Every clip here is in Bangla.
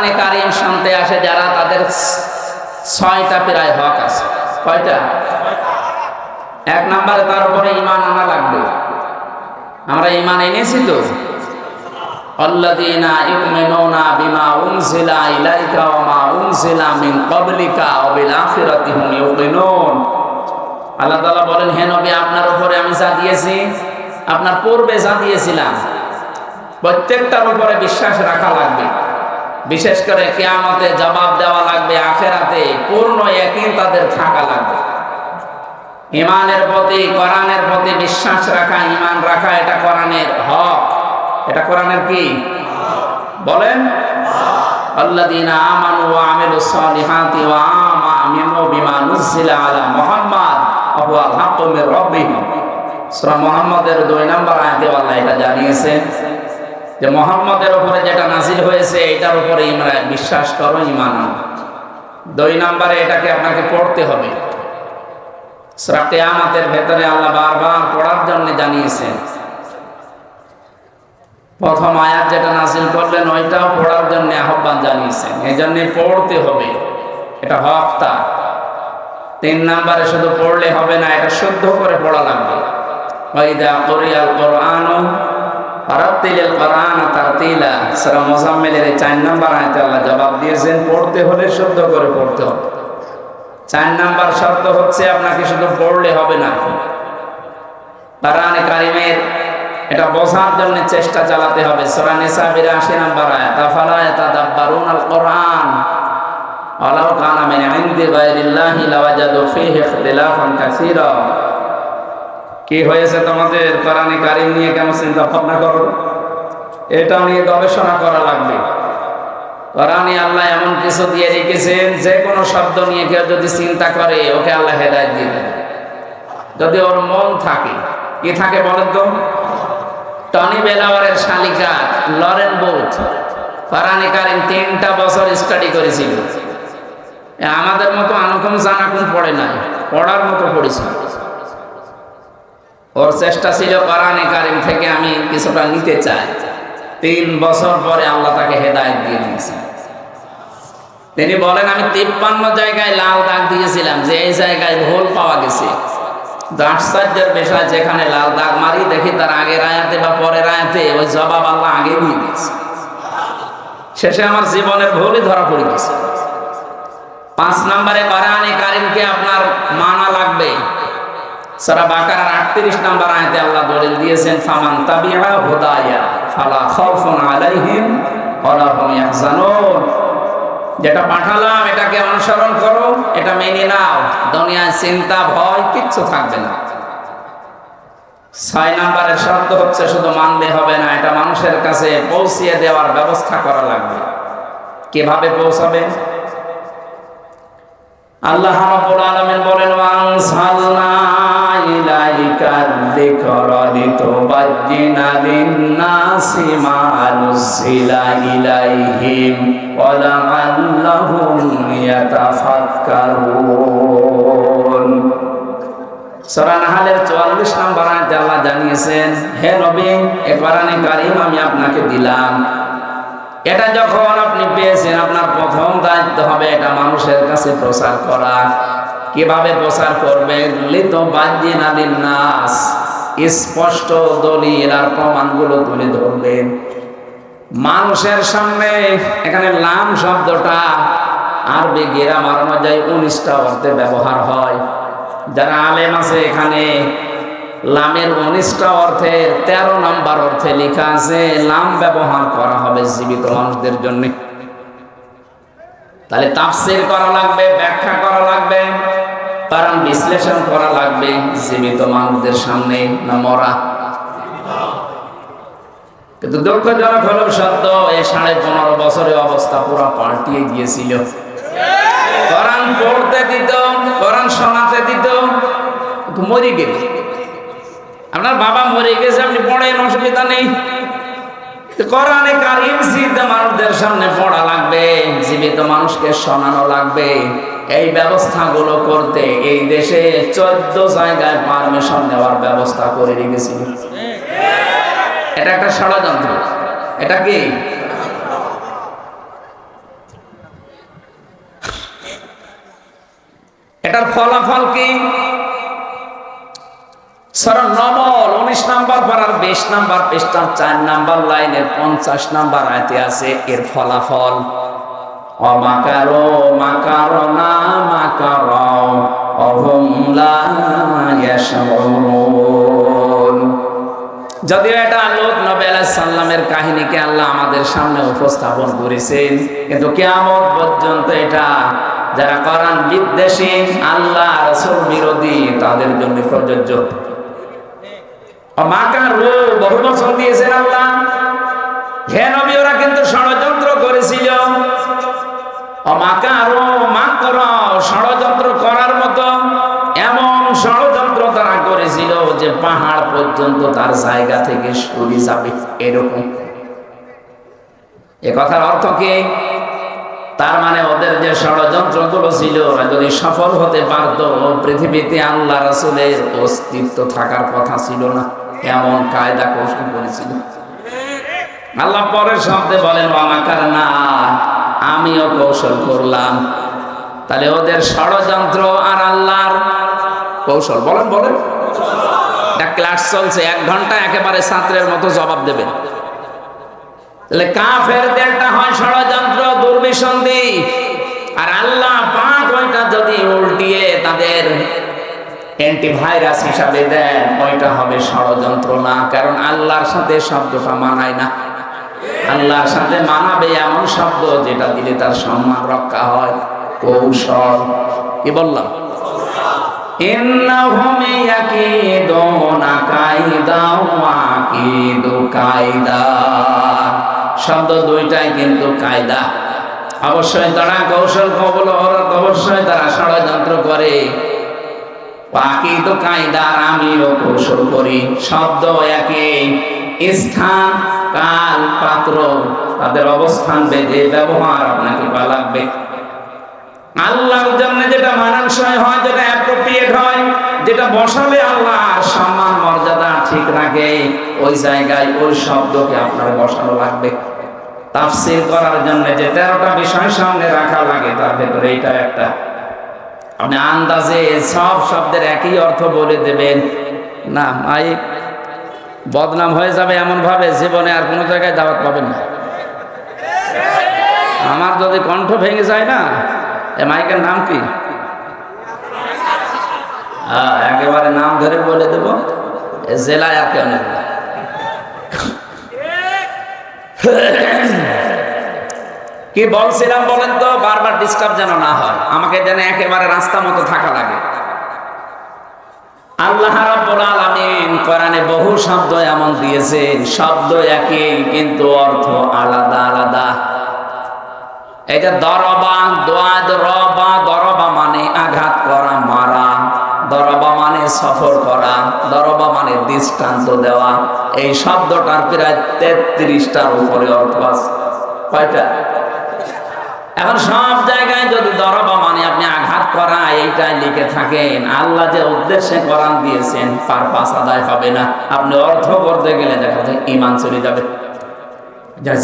কোরআনে কারিম শুনতে আসে যারা তাদের ছয়টা প্রায় হক আছে কয়টা এক নম্বরে তার উপরে ইমান আনা লাগবে আমরা ইমান এনেছি তো الذين يؤمنون بما أنزل إليك وما أنزل من قبلك وبالآخرة هم يوقنون আল্লাহ তাআলা বলেন হে নবী আপনার উপরে আমি যা দিয়েছি আপনার পূর্বে যা দিয়েছিলাম প্রত্যেকটার উপরে বিশ্বাস রাখা লাগবে বিশেষ করে কেয়ামতে জবাব দেওয়া লাগবে আখেরাতে, পূর্ণ একই তাদের থাকা লাগবে। ইমানের প্রতি, কোরআনের প্রতি বিশ্বাস রাখা ইমান রাখা, এটা কোরআনের হক। এটা কোরআনের কি? বলেন। আলা মুহাম্মাদ, ওয়া হুয়াল হাক্কু মির রাব্বিহিম সূরা মুহাম্মাদের 2 নম্বর আয়াতে এটা জানিয়েছেন। যে মুহাম্মাদের উপরে যেটা নাজিল হয়েছে এটার উপরে ইমরা বিশ্বাস করো ইমান দুই নাম্বারে এটাকে আপনাকে পড়তে হবে। সূরা কিয়ামতের ভেতরে আল্লাহ বারবার পড়ার জন্য জানিয়েছেন। প্রথম আয়াত যেটা নাসিল করলেন, ওইটাও পড়ার জন্য আহ্বান জানিয়েছেন। এই জন্য পড়তে হবে। এটা হক তা। তিন নাম্বারে শুধু পড়লে হবে না, এটা শুদ্ধ করে পড়া লাগবে। কোরআন তারতিলা। সূরা মুজাম্মিলের আয়াতে আল্লাহ জবাব দিয়েছেন, পড়তে হলে শুদ্ধ করে পড়তে হবে। শর্ত হচ্ছে আপনাকে শুধু পড়লে হবে না। কোরআনে এটা বোঝার জন্য চেষ্টা চালাতে হবে। সূরা নিসা 82 নাম্বার আয়াত, আফালা ইয়াতাদাব্বারুন আল কোরআন? ওয়ালাউ কানা মিন ইনদি গায়রিল্লাহি লাওয়াজাদু ফীহি ইখতিলাফান কাসীরা। কি হয়েছে তোমাদের? কোরআনে কারিম নিয়ে কেমন চিন্তা ভাবনা করো? এটা নিয়ে গবেষণা করা লাগবে। কোরআনে আল্লাহ এমন কিছু দিয়ে রেখেছেন, যে কোনো শব্দ নিয়ে কেউ যদি চিন্তা করে, ওকে আল্লাহ হেদায়েত দিয়ে দেবে। যদি ওর মন থাকে, কি থাকে বলেন তো? টনি বেলাওয়ারের শালিকা লরেন বোথ কোরআনে কারিম তিনটা বছর স্টাডি করেছিল। আমাদের মতো আনুকম জানাকুম পড়ে নাই, পড়ার মতো পড়েছিল। ওর চেষ্টা ছিল কোরআনে কারিম থেকে আমি কিছুটা নিতে চাই। তিন বছর পরে আল্লাহ তাকে হেদায়েত দিয়ে দিয়েছেন তিনি বলেন, আমি তিপ্পান্ন জায়গায় লাল দাগ দিয়েছিলাম, যে এই জায়গায় ভুল পাওয়া গেছে। আশ্চর্যের বিষয়, যেখানে লাল দাগ মারি, দেখি তার আগের আয়াতে বা পরের আয়াতে ওই জবাব আল্লাহ আগে দিয়ে দিয়েছে। শেষে আমার জীবনের ভুলই ধরা পড়ে গেছে। পাঁচ নম্বরে কোরআনে কারিমকে আপনার মানা লাগবে। সারা বাকারার আটত্রিশ নম্বর আয়তে আল্লাহ দলিল দিয়েছেন, ফামান তাবিআ হুদায়া ফালা খাউফুন আলাইহিম ওয়ালা হুম ইয়াহজানুন। যেটা পাঠালাম, এটাকে অনুসরণ করো, এটা মেনে নাও। দুনিয়ায় চিন্তা, ভয় কিচ্ছু থাকবে না। ছয় নম্বরের শর্ত হচ্ছে শুধু মানলে হবে না, এটা মানুষের কাছে পৌঁছিয়ে দেওয়ার ব্যবস্থা করা লাগবে। কীভাবে পৌঁছাবে? আল্লাহ রাব্বুল আলামিন বলেন ওয়ানসালনা 44 নম্বর আল্লাহ জানিয়েছেন, হে নবী এ কোরআনে আমি আপনাকে দিলাম। এটা যখন আপনি পেয়েছেন, আপনার প্রথম দায়িত্ব হবে এটা মানুষের কাছে প্রচার করা। কীভাবে প্রচার করবেন লিত বাজ্যিন আলিন নাস। স্পষ্ট দলিল আর প্রমাণগুলো তুলে ধরবেন মানুষের সামনে এখানে লাম শব্দটা আরবি গ্রামার অনুযায়ী উনিশটা অর্থে ব্যবহার হয়। যারা আলেম আছে এখানে, লামের উনিশটা অর্থের তেরো নাম্বার অর্থে লেখা আছে, লাম ব্যবহার করা হবে জীবিত মানুষদের জন্য। তাহলে তাফসির করা লাগবে, ব্যাখ্যা করা লাগবে। কারণ বিশ্লেষণ করা লাগবে জীবিত মানুষদের সামনে না মরা। কিন্তু দুঃখজনক হলেও সত্য এই সাড়ে পনেরো বছরের অবস্থা পুরো পাল্টিয়ে গিয়েছিল পড়তে দিত শোনাতে দিত মরে আপনার বাবা মরে গেছে, আপনি পড়েন, অসুবিধা নেই। কোরআনে কারিম জীবিত মানুষদের সামনে পড়া লাগবে, জীবিত মানুষকে শোনানো লাগবে। এই ব্যবস্থাগুলো করতে এই দেশে চোদ্দ জায়গায় পারমিশন নেওয়ার ব্যবস্থা করে রেখেছিল এটা একটা ষড়যন্ত্র। এটা কি? এটার ফলাফল কি? সরণ উনিশ নাম্বার পাড়ার বিশ নাম্বার পৃষ্ঠার চার নাম্বার লাইনের পঞ্চাশ নাম্বার আয়তে আছে, এর ফলাফল অমাকারো, মাকারো না মাকার, অহম যদিও এটা লোক নবী সাল্লামের কাহিনীকে আল্লাহ আমাদের সামনে উপস্থাপন করেছেন, কিন্তু কিয়ামত পর্যন্ত এটা যারা কোরআন বিদ্বেষী, আল্লাহ রাসূল বিরোধী, তাদের জন্য প্রযোজ্য। মাকারু বহু বছর দিয়েছেন আল্লাহ। হে নবী, ওরা কিন্তু ষড়যন্ত্র অমাকারো মাকর, ষড়যন্ত্র করার মতো এমন ষড়যন্ত্র তারা করেছিল যে পাহাড় পর্যন্ত তার জায়গা থেকে সরে যাবে এরকম। এ কথার অর্থ কি? তার মানে ওদের যে ষড়যন্ত্রগুলো ছিল, ওরা যদি সফল হতে পারত, পৃথিবীতে আল্লাহ রাসূলের অস্তিত্ব থাকার কথা ছিল না, এমন কায়দা কৌশল করেছিল। আল্লাহ পরের শব্দে বলেন আমাকার না আমিও কৌশল করলাম। তাহলে ওদের ষড়যন্ত্র আর আল্লাহর কৌশল, বলেন বলেন। একটা ক্লাস চলছে, এক ঘণ্টা একেবারে ছাত্রের মতো জবাব দেবেন তাহলে কাফেরদেরটা হয় ষড়যন্ত্র, দুর্বিসন্ধি। আর আল্লাহ পাক ওইটা যদি উল্টিয়ে তাদের অ্যান্টিভাইরাস হিসাবে দেন, ওইটা হবে ষড়যন্ত্র না, কারণ আল্লাহর সাথে শব্দটা মানায় না। আল্লাহর সাথে মানাবে এমন শব্দ যেটা দিলে তার সম্মান রক্ষা হয়। কৌশল। কি বললাম? শব্দ দুইটাই কিন্তু কায়দা। অবশ্যই তারা কৌশল কবল অবশ্যই তারা ষড়যন্ত্র করে। বাকি তো কায়দার আমিও কৌশল করি। শব্দ একই। স্থান, কাল, পাত্র, তাদের অবস্থান বেঁধে ব্যবহার আপনাকে বা লাগবে। আল্লাহর জন্য যেটা মানানসই হয়, যেটা অ্যাপ্রোপ্রিয়েট হয়, যেটা বসালে আল্লাহর সম্মান, মর্যাদা ঠিক রাখে, ওই জায়গায়, ওই শব্দকে আপনার বসানো লাগবে। তাফসির করার জন্য যে তেরোটা বিষয় সামনে রাখা লাগে, তার ভেতরে এইটা একটা। আপনি আন্দাজে সব শব্দের একই অর্থ বলে দেবেন। না, মাইক। বদনাম হয়ে যাবে এমন ভাবে জীবনে আর কোনো জায়গায় দাওয়াত পাবেন না। আমার যদি কণ্ঠ ভেঙে যায় না, এ মাইকের নাম কি? হ্যাঁ একেবারে নাম ধরে বলে দেব জেলায় আর কেউ নেবে কি বলছিলাম বলেন তো? বারবার ডিস্টার্ব যেন না হয়। আমাকে যেন একেবারে রাস্তা মতো থাকা লাগে। আল্লাহ রাব্বুল আলামিন কোরআনে বহু শব্দ এমন দিয়েছেন, শব্দ একই, কিন্তু অর্থ আলাদা আলাদা। যে দরবা, দোয়া রবা দরবা মানে আঘাত করা, মারা। দরবা মানে সফর করা, দরবা মানে দৃষ্টান্ত দেওয়া। এই শব্দটার প্রায় তেত্রিশটার উপরে অর্থ আছে। কয়টা? এখন সব জায়গায় যদি দরবা মানে আপনি আঘাত করা এইটাই লিখে থাকেন। আল্লাহ যে উদ্দেশ্যে কোরআন দিয়েছেন পারপাস আদায় হবে না। আপনি অর্থ করতে গেলে দেখা যায় ইমান চলে যাবে।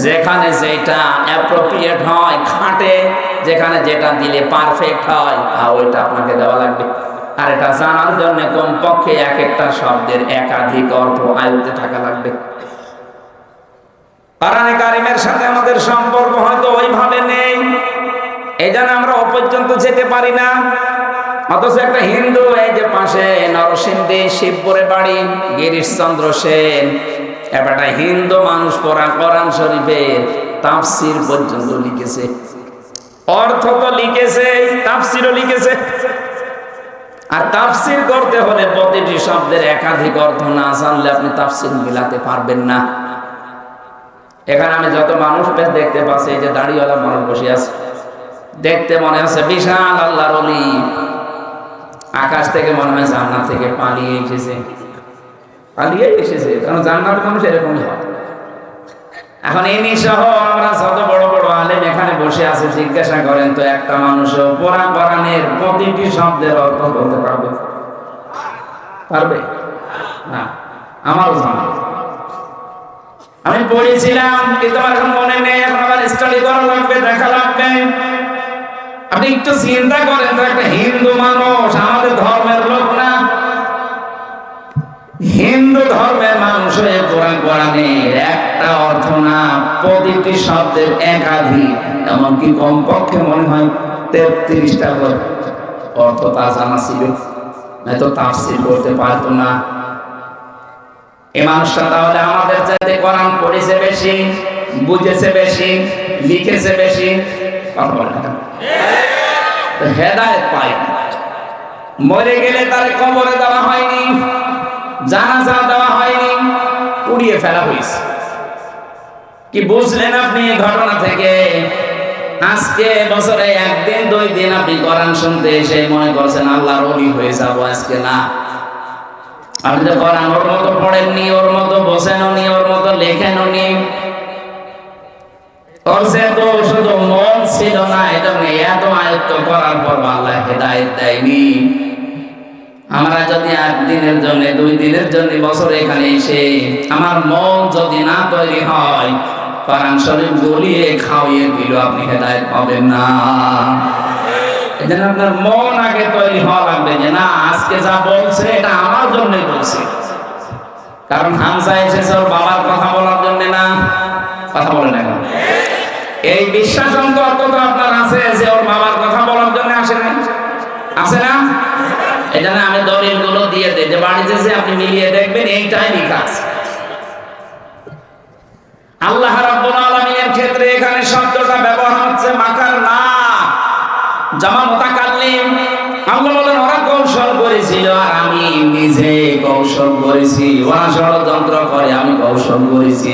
যেখানে যেটা অ্যাপ্রোপ্রিয়েট হয়, খাটে, যেখানে যেটা দিলে পারফেক্ট হয় আর ওইটা আপনাকে দেওয়া লাগবে। আর এটা জানার জন্য কমপক্ষে এক একটা শব্দের একাধিক অর্থ আয়ত্তে থাকা লাগবে। কোরআনে কারিমের সাথে আমাদের সম্পর্ক হয়তো ওইভাবে নেই। এই আমরা অপর্যন্ত যেতে পারি না। অথচ একটা হিন্দু এই যে পাশে নরসিংদী শিবপুরে বাড়ি, গিরিশচন্দ্র সেন একটা হিন্দু মানুষ পড়া কোরআন শরীফের তাফসির পর্যন্ত লিখেছে। অর্থ তো লিখেছে, তাফসিরও লিখেছে। আর তাফসির করতে হলে প্রতিটি শব্দের একাধিক অর্থ না জানলে আপনি তাফসির মিলাতে পারবেন না। এখানে আমি যত মানুষ দেখতে পাচ্ছি, এই যে দাড়িওয়ালা মানুষ বসে আছে। দেখতে মনে হচ্ছে বিশাল আল্লাহর অলি আকাশ থেকে মনে হয় জান্নাত থেকে পালিয়ে এসেছে। পালিয়ে এসেছে, কারণ জান্নাত মানুষ এরকমই হয়। এখন এনি সহ আমরা যত বড় বড় আলেম এখানে বসে আছে, জিজ্ঞাসা করেন, তো একটা মানুষ কোরআনের প্রতিটি শব্দের অর্থ বলতে পারবে? পারবে? না, আমারও জানা আমি পড়েছিলাম, কিন্তু আমার এখন মনে নেই, এখন আবার স্টাডি করা লাগবে, দেখা লাগবে। আপনি একটু চিন্তা করেন, তো একটা হিন্দু মানুষ, আমাদের ধর্মের লোক না। হিন্দু ধর্মের মানুষ হয়ে কোরআন কোরআনের একটা অর্থ না, প্রতিটি শব্দের একাধিক, এমনকি কমপক্ষে মনে হয় তেত্রিশটা অর্থ তা জানা ছিল, নয়তো তাফসির করতে পারতো না। এই মানুষটা তাহলে আমাদের চাইতে কোরআন পড়েছে বেশি, বুঝেছে বেশি, লিখেছে বেশি না কেন? পায়। মরে গেলে তারে কবরে দেওয়া হয়নি, জানাজা দেওয়া হয়নি উড়িয়ে ফেলা হয়েছে কি বুঝলেন আপনি ঘটনা থেকে আজকে বছরে একদিন, দুই দিন আপনি কোরআন শুনতে এসে মনে করছেন, আল্লাহর অলি হয়ে যাব আজকে না আপনি তো কোরআন ওর মতো পড়েননি, ওর মতো বসেননি ওর মতো লেখেননি ওর সে তো শুধু ছিল না এটা এত আয়ত্ত করার পর আল্লাহ হেদায়েত দেয়নি। আমরা যদি একদিনের জন্য, দুই দিনের জন্য বছর এখানে এসে আমার মন যদি না তৈরি হয় গলিয়ে খাওয়িয়ে দিল, আপনি হেদায়েত পাবেন না। এজন্য আপনার মন আগে তৈরি হওয়া লাগবে যে না, আজকে যা বলছে এটা আমার জন্যই বলছে। কারণ হামসা এসেছে ওর বাবার কথা বলার জন্য না। কথা বলে না? এই বিশ্বাস অন্তত আপনার আছে যে ওর বাবার কথা বলার জন্য আসে না আছে না? জন্য আমি দলিলগুলো দিয়ে দিই। যে বাড়িতে যে আপনি মিলিয়ে দেখবেন, এইটাই লেখা আছে। আল্লাহ রাব্বুল আলামিনের ক্ষেত্রে এখানে শব্দটা ব্যবহার হচ্ছে মাকার না। জামা মুতাকাল্লিম আল্লাহ বলেন, ওরা কৌশল করেছিল আর আমি নিজে কৌশল করেছি। ওরা ষড়যন্ত্র করে, আমি কৌশল করেছি।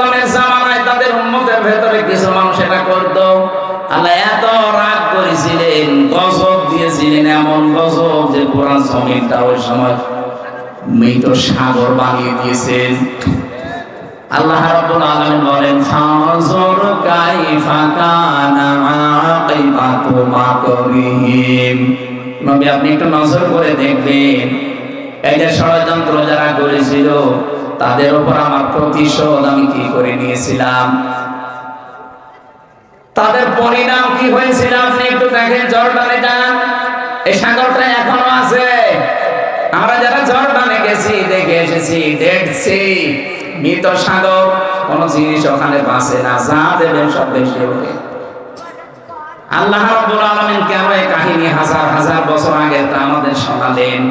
ভেতরে কিছু মানুষ এটা করতো। আল্লাহ এত রাগ করেছিলেন, গজব দিয়েছিলেন এমন গজব যে পুরা জমিনটা ওই সময় মৃত সাগর বানিয়ে দিয়েছেন। আল্লাহ রাব্বুল আলামিন বলেন, ফানজুর কাইফা কানা আকিবাতু মাকরিহিম নবী, আপনি একটু নজর করে দেখবেন, এই যে ষড়যন্ত্র যারা করেছিল, তাদের উপর আমার প্রতিশোধ আমি কি করে নিয়েছিলাম? তাদের পরিণাম কি হয়েছিল? আপনি একটু দেখেন, জর্ডানে যান। এই সাগরটা এখনও আছে। আমরা যারা জর্ডানে গেছি, দেখে এসেছি, দেখছি। মৃত সাগর, কোন জিনিস ওখানে বাঁচে না, যা দেবেন সব বেশি ওঠে। আল্লাহ আলামিন কেন এই কাহিনী হাজার হাজার বছর আগে তা আমাদের শোনালেন?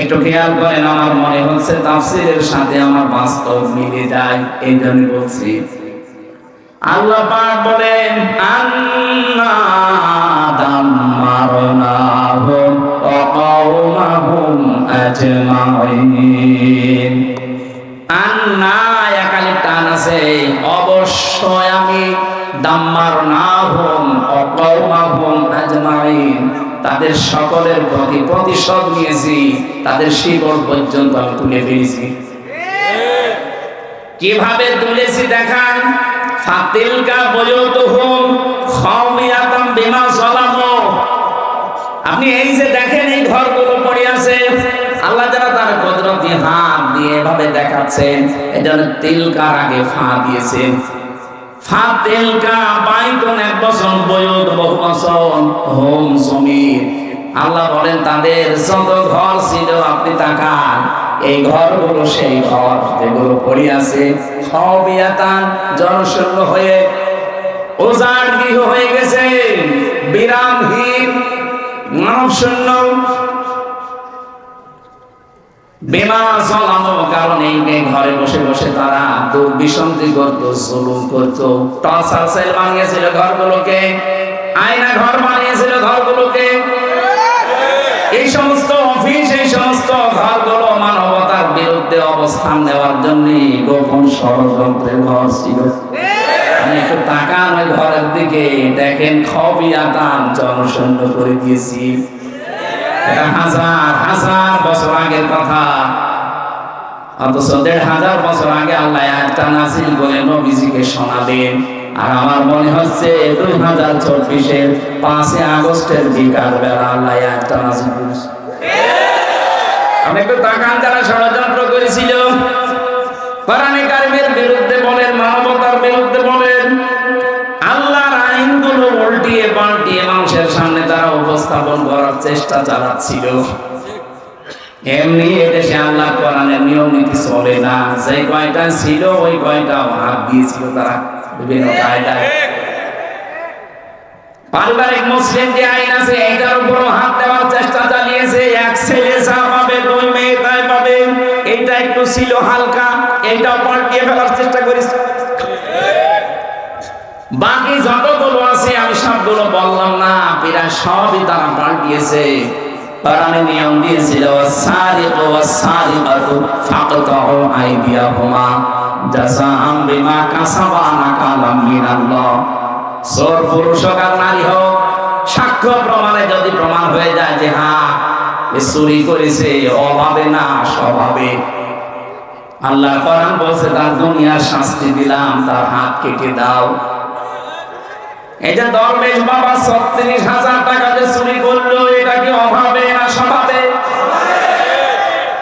একটু খেয়াল করেন, আমার মনে হচ্ছে তাফসীরের সাথে আমার বাস্তব মিলে যায়, এই জন্য বলছি। আল্লাহ পাক বলেন আন্না দাম্মারনাহুম ওয়া কওমাহুম আজমাইন। আন্না একালে টান আছে অবশ্যই আমি আজমাইন। তাদের সকলের প্রতি প্রতিশোধ নিয়েছি তাদের শিকড় পর্যন্ত আমি তুলে ফেলেছি। কীভাবে তুলেছি দেখান? ফাতিলকা বয়তুহুম খাওয়াতাম বিমা সালামু আপনি এই যে দেখেন এই ঘরগুলো পড়ে আছে, আল্লাহ যারা তার কুদরতি হাত দিয়ে এভাবে দেখাচ্ছেন এই জন্য তিলকার আগে ফা দিয়েছেন। ফা তিলকা বাইতুন এক বছর বয়ত বহু বছর হোম সমীর আল্লাহ বলেন, তাদের যত ঘর ছিল, আপনি তাকান। এই ঘরগুলো, সেই ঘর যেগুলো পড়ে আছে জনশূন্য হয়ে ওজার গৃহ হয়ে গেছে। বিরামহীন মানব শূন্য বেমা চলানো কারণ এই এই ঘরে বসে বসে তারা করতো করতো। আয়না ঘর বানিয়েছিল ঘরগুলোকে। এই সমস্ত অফিস, এই সমস্ত ঘরগুলো বিরুদ্ধে অবস্থান নেওয়ার জন্য গোপন ষড়যন্ত্রের ঘর ছিল। আপনি একটু তাকান ওই ঘরের দিকে, দেখেন জনশূন্য করে দিয়েছি হাজার হাজার বছর আগের কথা। অথচ দেড় হাজার বছর আগে আল্লাহ একটা নাসিল বলে নবীজিকে শোনালেন। আর আমার মনে হচ্ছে দুই হাজার চব্বিশের পাঁচই আগস্টের বিকাল বেলা আল্লাহ একটা নাসিল একটু তাকান যারা বিরুদ্ধে বলেন, আল্লাহর উল্টিয়ে পাল্টিয়ে মানুষের সামনে তারা উপস্থাপন করার চেষ্টা চালাচ্ছিল। এমনি এদেশে আল্লাহ নিয়ম নীতি চলে না। যে কয়টা ছিল, ওই কয়টা হাত দিয়েছিল তারা বিভিন্ন কায়দায়। পারিবারিক মুসলিম যে আইন আছে হাত দেওয়ার চেষ্টা চালিয়েছে। এক ছেলে যা পাবে, দুই মেয়ে তাই পাবে। এইটা একটু ছিল হালকা এইটা পাল্টিয়ে ফেলার চেষ্টা করেছে। যতগুলো আছে, আমি সবগুলো বললাম, না সবই তারা পাল্টিয়েছে সাক্ষ্য প্রমাণে যদি প্রমাণ হয়ে যায় যে হ্যাঁ চুরি করেছে, অভাবে না, স্বভাবে। আল্লাহ কোরআন বলছে, তার দুনিয়ার শাস্তি দিলাম, তার হাত কেটে দাও? এই যে বাবা ছত্রিশ হাজার টাকা যে চুরি করল, এটা কি অভাবে না স্বভাবে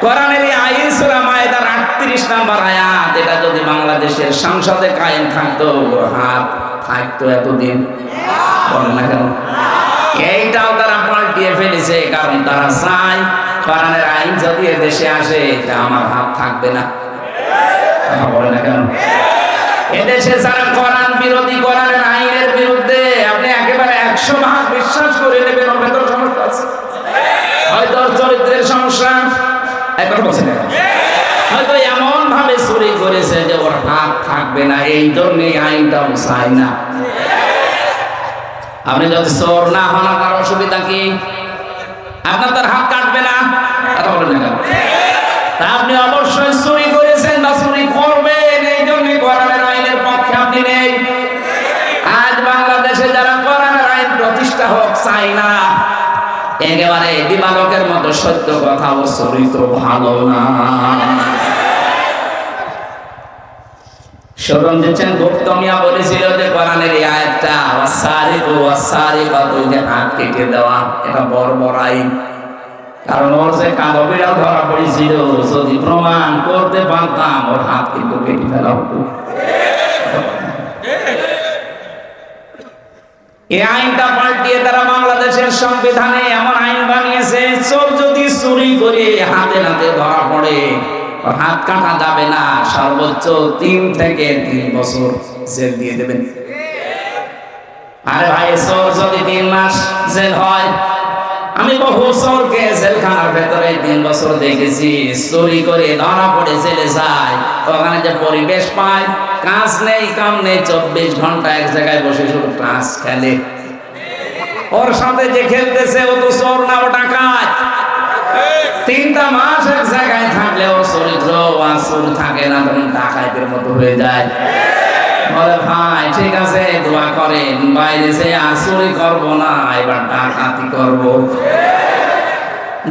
কোরআনের আইন মায়েদার 38 নাম্বার আয়াত, এটা যদি বাংলাদেশের সংসদে কায়েম থাকতো হাত থাকতো এতদিন। বলেন না কেন? এইটাও তারা পাল্টিয়ে ফেলেছে, কারণ তারা চায় কোরআনের আইন যদি দেশে আসে, তা আমার হাত থাকবে না। কথা বলে না কেন? এদেশে যারা কোরআন বিরোধী কোরআনের আইনের বিরুদ্ধে আপনি একেবারে একশো ভাগ বিশ্বাস করে নেবেন, ওর সমস্যা আছে। হয়তো চরিত্রের সমস্যা। একবার বলছে না? হয়তো এমন ভাবে চুরি করেছে যে ওর হাত থাকবে না, এই জন্যই আইনটাও চাই না। আপনি যদি চোর না হন, আপনার অসুবিধা কি? আপনার তার হাত কাটবে না। কথা বলেন না আপনি অবশ্যই চুরি করেছেন বা চুরি করবেন এই জন্য কোরআনের আইনের পক্ষে আপনি নেই আজ বাংলাদেশে যারা কোরআনের আইন প্রতিষ্ঠা হোক চাই না একেবারে দিবালকের মতো সত্য কথা ওর চরিত্র ভালো না। স্মরণ দিচ্ছেন গুপ্তমিয়া বলেছিল যে কোরআনের এই আয়াতটা ওয়াসারি ও ওয়াসারি বা দুই যে হাত কেটে দেওয়া, এটা বড় আইন কারণ ওর যে কালো বিড়াল ধরা পড়েছিল, যদি প্রমাণ করতে পারতাম, ওর হাত কিন্তু কেটে ফেলা হতো। এই আইনটা পাল্টিয়ে তারা বাংলাদেশের সংবিধানে এমন আইন বানিয়েছে, চোর যদি চুরি করে হাতে নাতে ধরা পড়ে হাত কাটা যাবে না, সর্বোচ্চ তিন থেকে তিন বছর জেল দিয়ে দেবেন। আরে ভাই, চোর যদি তিন মাস জেল হয়, আমি বহু চোরকে জেলখানার ভেতরে তিন বছর দেখেছি, চুরি করে ধরা পড়ে জেলে যায়, ওখানে যে পরিবেশ পায় কাজ নেই, কাম নেই, চব্বিশ ঘণ্টা এক জায়গায় বসে শুধু টাস খেলে। ওর সাথে যে খেলতেছে, ও তো চোর না, ও ডাকাত। তিনটা মাস এক জায়গায় থাকলে ওর চরিত্র আসর থাকে না, তখন ডাকাইতের মতো হয়ে যায়। বলে, ভাই, ঠিক আছে, দোয়া করেন, বাইরে যে আসরি করব না, এবার ডাকাতি করব।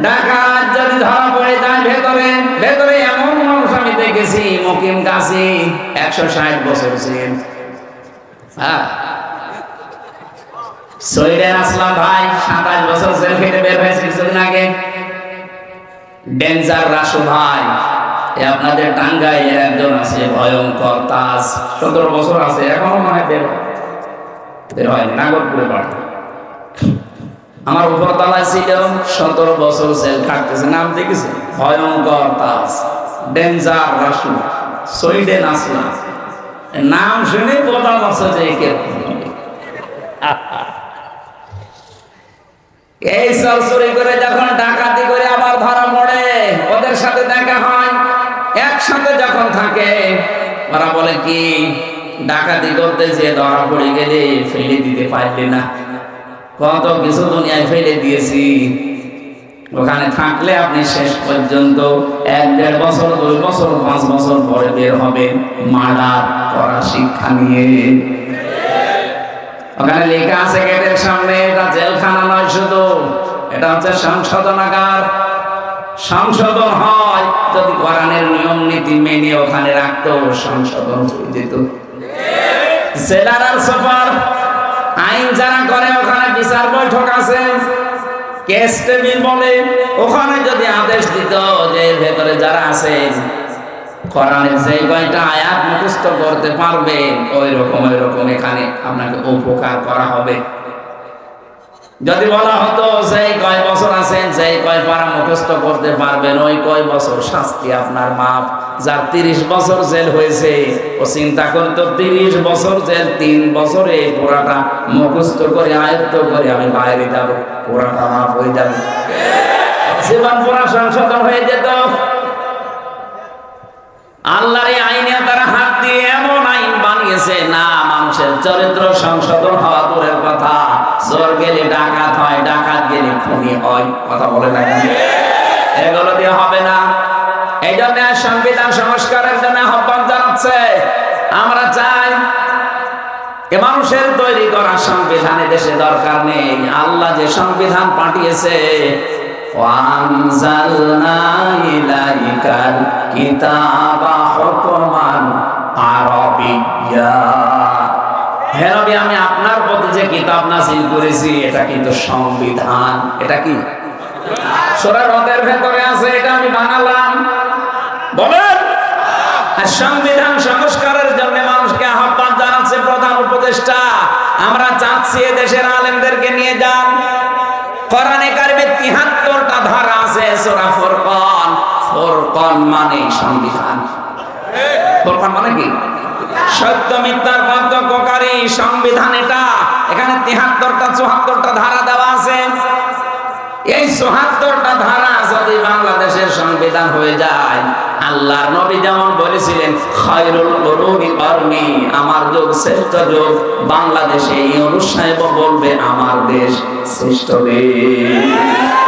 ডাকাত যদি ধরা পড়ে যায় ভেতরে ভেতরে এমন মানুষ আমি মকিম একশো ষাট বছর ছিলেন। হ্যাঁ। সৈরেন আসলাম ভাই, সাতাশ বছর জেল খেটে বের হয়েছে কিছুদিন আগে। ডেঞ্জার রাসু ভাই আপনাদের টাঙ্গাইলের একজন আছে, ভয়ঙ্কর তাজ। সতেরো বছর আছে, এখনও মনে বের। বের হয় নাগরপুরে বাড়ি আমার উপর তলায় ছিল, সতেরো বছর জেল খাটতেছে, নাম দেখেছে? ভয়ঙ্কর তাজ। ডেঞ্জার রাসু সুইডেন আসলাম নাম শুনে বোঝা যাচ্ছে যে একে এই সব চুরি করে যখন ডাকাতি করে আবার ধরা পড়ে, ওদের সাথে দেখা হয়, একসাথে যখন থাকে, ওরা বলে কি, ডাকাতি করতে যে ধরা পড়ে গেলে ফেলে দিতে পারলে না। কত কিছু দুনিয়ায় ফেলে দিয়েছি। ওখানে থাকলে আপনি শেষ পর্যন্ত এক দেড় বছর, দুই বছর, পাঁচ বছর পরে বের হবেন মার্ডার করা শিক্ষা নিয়ে। ওখানে লেখা আছে গেটের সামনে, এটা জেলখানা নয় শুধু, এটা হচ্ছে সংশোধনাগার। সংশোধন হয় যদি কোরআনের নিয়ম, নীতি মেনে ওখানে রাখতো, সংশোধন হয়ে যেত। জেলার সফর, আইন যারা করে, ওখানে বিচার বৈঠক আছে। কেস টেবিল বলে, ওখানে যদি আদেশ দিত যে ভেতরে যারা আছেন, কোরআনের যে কয়টা আয়াত মুখস্থ করতে পারবেন ওই রকম ওই রকম এখানে আপনাকে উপকার করা হবে। যদি বলা হতো সেই কয় বছর আছেন সেই কয় পারা মুখস্থ করতে পারবেন, ওই কয় বছর শাস্তি আপনার মাপ। যার তিরিশ বছর জেল হয়েছে, ও চিন্তা করতো, তিরিশ বছর জেল, তিন বছরে পুরাটা মুখস্থ করে, আয়ত্ত করে আমি বাইরে যাব পুরাটা মাপ হয়ে যাবে। জীবন পুরা সংশোধন হয়ে যেত। আল্লাহর আইনে তারা হাত দিয়ে এমন আইন বানিয়েছে, না, মানুষের চরিত্র সংশোধন হওয়া দূরের কথা। চোর গেলে ডাকাত হয় ডাকাত গেলে খুনি হয় কথা বলে না কেন? এগুলো দিয়ে হবে না এই জন্য সংবিধান সংস্কারের জন্য আহ্বান জানাচ্ছে আমরা চাই এ মানুষের তৈরি করা সংবিধানে দেশে দরকার নেই আল্লাহ যে সংবিধান পাঠিয়েছে وأنزلنا إليك الكتاب حكما عربيا হে নবী, আমি আপনার প্রতি যে কিতাব নাজিল করেছি, এটা কিন্তু সংবিধান। এটা কি? সূরা রদের ভেতরে আছে, এটা আমি বানালাম। বলেন। আর সংবিধান সংস্কারের জন্য মানুষকে আহ্বান জানাচ্ছে প্রধান উপদেষ্টা। আমরা চাচ্ছি দেশের আলেমদেরকে নিয়ে যান। কোরআনে কারিমে 73টা ধারা আছে, সূরা ফুরকান। ফুরকান মানে সংবিধান। ফুরকান মানে কি? সত্য মিথ্যার পার্থক্যকারী সংবিধান এটা। এখানে 73টা 74টা ধারা দেওয়া আছে। এই চুহাত্তরটা ধারা যদি বাংলাদেশের সংবিধান হয়ে যায় নবী যেমন বলেছিলেন করুনি আমার যুগ, শ্রেষ্ঠ যুগ। বাংলাদেশে এই অনুষ্ঠানে বলবে, আমার দেশ শ্রেষ্ঠ দেশ।